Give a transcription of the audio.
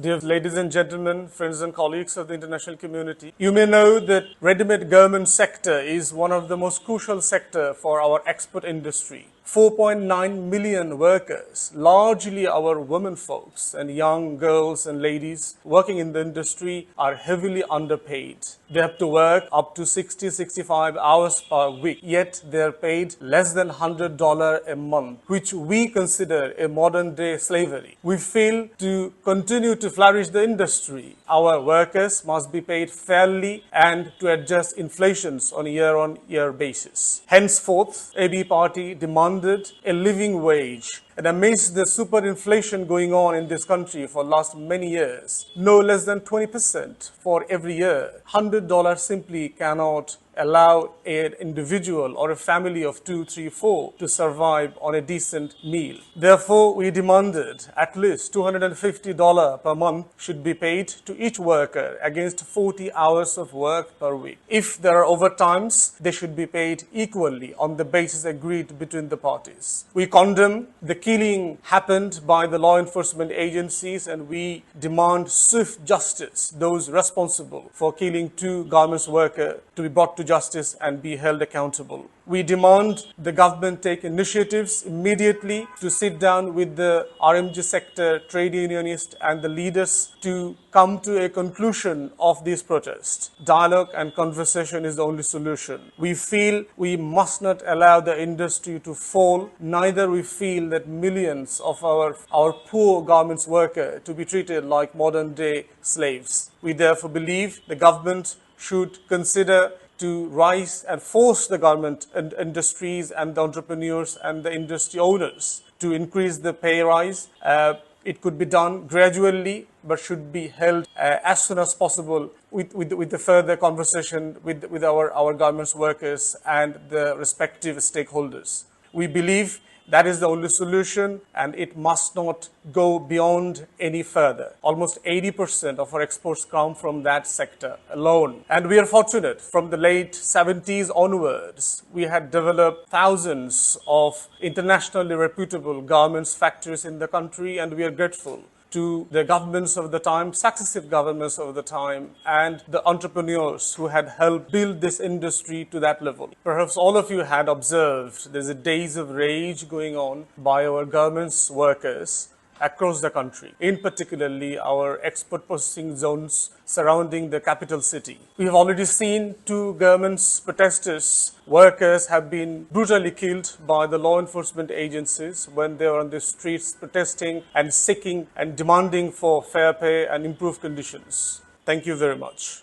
Dear ladies and gentlemen, friends and colleagues of the international community, you may know that ready-made garment sector is one of the most crucial sector for our export industry. 4.9 million workers, largely our women folks and young girls and ladies working in the industry are heavily underpaid. They have to work up to 60 65 hours per week, yet they're paid less than $100 a month, which we consider a modern day slavery. We fail to continue to flourish the industry. Our workers must be paid fairly and to adjust inflations on a year on year basis. Henceforth, AB Party demands a living wage. And amidst the superinflation going on in this country for last many years, no less than 20% for every year, $100 simply cannot allow an individual or a family of two, three, four to survive on a decent meal. Therefore, we demanded at least $250 per month should be paid to each worker against 40 hours of work per week. If there are overtimes, they should be paid equally on the basis agreed between the parties. We condemn the killing happened by the law enforcement agencies and we demand swift justice, those responsible for killing two garments workers to be brought to justice and be held accountable. We demand the government take initiatives immediately to sit down with the RMG sector, trade unionists, and the leaders to come to a conclusion of these protests. Dialogue and conversation is the only solution. We feel we must not allow the industry to fall, neither we feel that millions of our, our poor garments workers to be treated like modern day slaves. We therefore believe the government should consider to rise and force the government and industries and the entrepreneurs and the industry owners to increase the pay rise. Uh, it could be done gradually, but should be held uh, as soon as possible with, with, with the further conversation with, with our, our government's workers and the respective stakeholders. We believe that is the only solution and it must not go beyond any further. Almost 80% of our exports come from that sector alone. And we are fortunate from the late 70s onwards, we had developed thousands of internationally reputable garments factories in the country and we are grateful to the governments of the time, successive governments of the time, and the entrepreneurs who had helped build this industry to that level. Perhaps all of you had observed there's a days of rage going on by our government's workers across the country, in particularly our export processing zones surrounding the capital city. We have already seen two government's protesters, workers have been brutally killed by the law enforcement agencies when they were on the streets protesting and seeking and demanding for fair pay and improved conditions. Thank you very much.